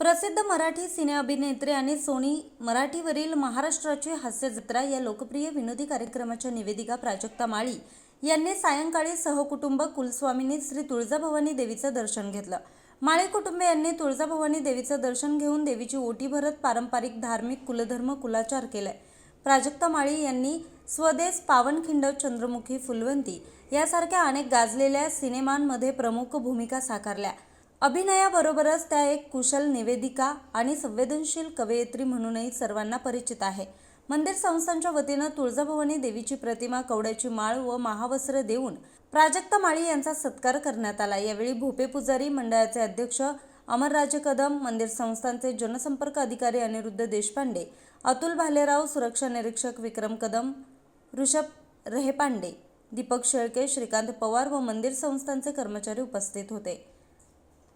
प्रसिद्ध मराठी सिने अभिनेत्री आणि सोनी मराठीवरील महाराष्ट्राची हास्य जत्रा या लोकप्रिय विनोदी कार्यक्रमाच्या निवेदिका प्राजक्ता माळी यांनी सायंकाळी सहकुटुंब कुलस्वामिनी श्री तुळजाभवानी देवीचं दर्शन घेतलं. माळी कुटुंबियांनी तुळजाभवानी देवीचं दर्शन घेऊन देवीची ओटी भरत पारंपरिक धार्मिक कुलधर्म कुलाचार केलाय. प्राजक्ता माळी यांनी स्वदेश पावनखिंड चंद्रमुखी फुलवंती यासारख्या अनेक गाजलेल्या सिनेमांमध्ये प्रमुख भूमिका साकारल्या. अभिनयाबरोबरच त्या एक कुशल निवेदिका आणि संवेदनशील कवयित्री म्हणूनही सर्वांना परिचित आहे. मंदिर संस्थांच्या वतीनं तुळजाभवानी देवीची प्रतिमा कवड्याची माळ व महावस्त्र देऊन प्राजक्ता माळी यांचा सत्कार करण्यात आला. यावेळी भोपे पुजारी मंडळाचे अध्यक्ष अमरराजे कदम मंदिर संस्थांचे जनसंपर्क अधिकारी अनिरुद्ध देशपांडे अतुल भालेराव सुरक्षा निरीक्षक विक्रम कदम ऋषभ रेहेपांडे दीपक शेळके श्रीकांत पवार व मंदिर संस्थांचे कर्मचारी उपस्थित होते.